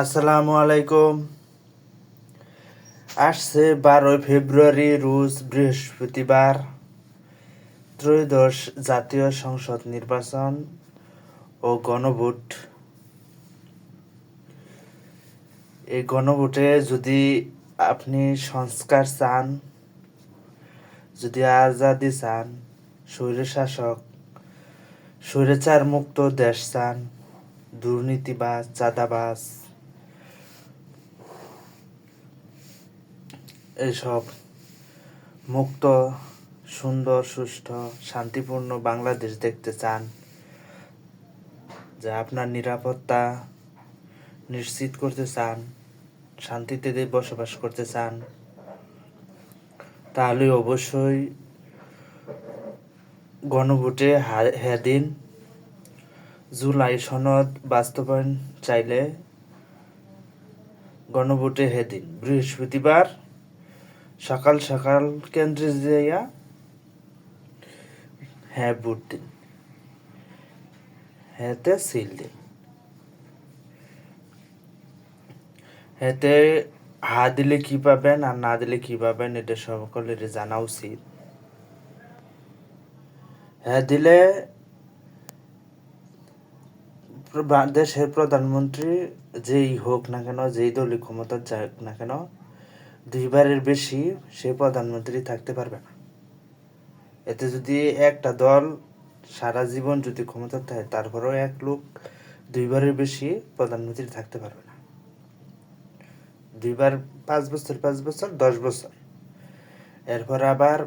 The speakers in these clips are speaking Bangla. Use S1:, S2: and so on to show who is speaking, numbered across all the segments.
S1: আসসালামু আলাইকুম। আসছে বারোই ফেব্রুয়ারি, রোজ বৃহস্পতিবার, ত্রয়োদশ জাতীয় সংসদ নির্বাচন ও গণভোট। এই গণভোটে যদি আপনি সংস্কার চান, যদি আজাদি চান, স্বৈরশাসক স্বৈরাচার মুক্ত দেশ চান, দুর্নীতিবাজ, চাঁদাবাজ এইসব মুক্ত, সুন্দর, সুষ্ঠু, শান্তিপূর্ণ বাংলাদেশ দেখতে চান, যে আপনার নিরাপত্তা নিশ্চিত করতে চান, শান্তিতে বসবাস করতে চান, তাহলে অবশ্যই গণভোটে হা- হ্যাঁ জুলাই সনদ বাস্তবায়ন চাইলে গণভোটে হ্যাঁ দিন। বৃহস্পতিবার সকাল সকাল কেন্দ্রে যাইয়া হ্যাঁ ভোট দিন। হ্যাঁতে সিল দিন। হ্যাঁতে হা দিলে কি পাবেন আর না দিলে কি পাবেন, এটা সকলের জানা উচিত। হ্যাঁ দিলে দেশের প্রধানমন্ত্রী যেই হোক না কেন, যেই দলই ক্ষমতা যাক না কেন দুইবারের বেশি সে প্রধানমন্ত্রী থাকতে পারবে না। এতে যদি একটা দল সারা জীবন যদি ক্ষমতা থাকে, তারপরেও এক লোক দুইবারের বেশি প্রধানমন্ত্রী থাকতে পারবে না। দুইবার পাঁচ বছর পাঁচ বছর, দশ বছর। এরপর আবার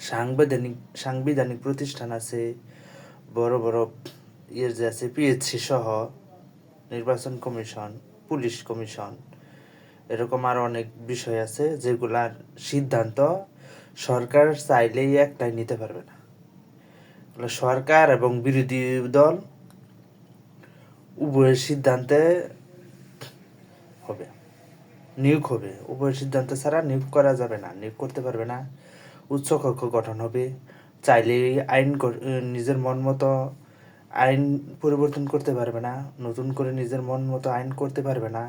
S1: সাংবিধানিক সাংবিধানিক প্রতিষ্ঠান আছে, বড় বড় ইয়ে যে আছে, পিএইচসি সহ নির্বাচন কমিশন, পুলিশ কমিশন এরকম আর অনেক বিষয় আছে যেগুলার সিদ্ধান্ত সরকার চাইলেই একটাই নিতে পারবে না। সরকার এবং বিরোধী দল উভয়ের সিদ্ধান্তে হবে, নিয়োগ হবে। উভয়ের সিদ্ধান্ত ছাড়া নিয়োগ করা যাবে না, নিয়োগ করতে পারবে না। উচ্চকক্ষ গঠন হবে, চাইলেই আইন নিজের মন মতো আইন পরিবর্তন করতে পারবে না, নতুন করে নিজের মন মতো আইন করতে পারবে না।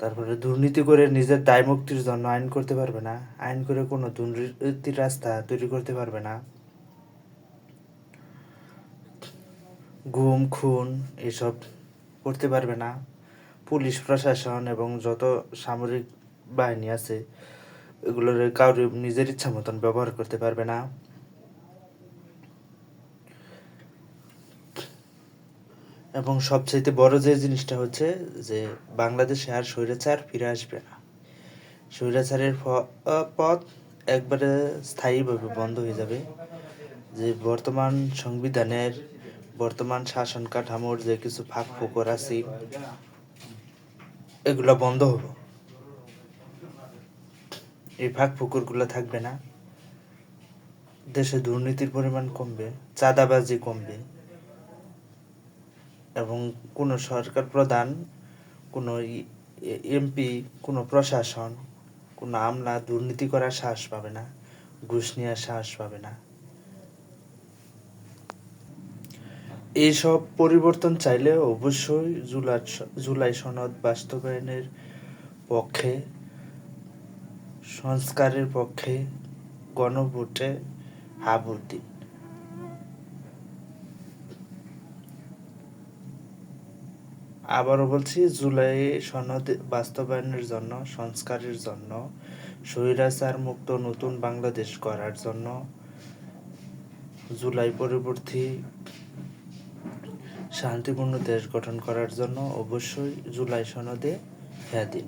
S1: তারপরে দুর্নীতি করে নিজের দায় মুক্তির জন্য আইন করতে পারবে না। আইন করে কোনো দুর্নীতির রাস্তা তৈরি করতে পারবে না। গুম, খুন এসব করতে পারবে না। পুলিশ, প্রশাসন এবং যত সামরিক বাহিনী আছে, এগুলোর কাউরে নিজের ইচ্ছা মতন ব্যবহার করতে পারবে না। এবং সবচাইতে বড় যে জিনিসটা হচ্ছে যে বাংলাদেশে আর স্বৈরাচার ফিরে আসবে না। স্বৈরাচারের পথ একবারে স্থায়ীভাবে বন্ধ হয়ে যাবে। যে বর্তমান সংবিধানের বর্তমান শাসন কাঠামোর যে কিছু ফাঁক ফোকর আছে, এগুলো বন্ধ হবে। এই ফাঁক ফোকরগুলো থাকবে না। দেশে দুর্নীতির পরিমাণ কমবে, চাঁদাবাজি কমবে। এবং কোনো সরকার প্রধান, কোনো এমপি, কোনো প্রশাসন, কোনো আমলা দুর্নীতি করার সাহস পাবে না, ঘুষ নেওয়ার সাহস পাবে না। এইসব পরিবর্তন চাইলে অবশ্যই জুলাই জুলাই সনদ বাস্তবায়নের পক্ষে, সংস্কারের পক্ষে গণভোটে হাবুর আবারও বলছি, জুলাই সনদ বাস্তবায়নের জন্য, সংস্কারের জন্য, স্বৈরাচার মুক্ত নতুন বাংলাদেশ করার জন্য জুলাই পরবর্তী শান্তিপূর্ণ দেশ গঠন করার জন্য অবশ্যই জুলাই সনদে হ্যাঁ দিন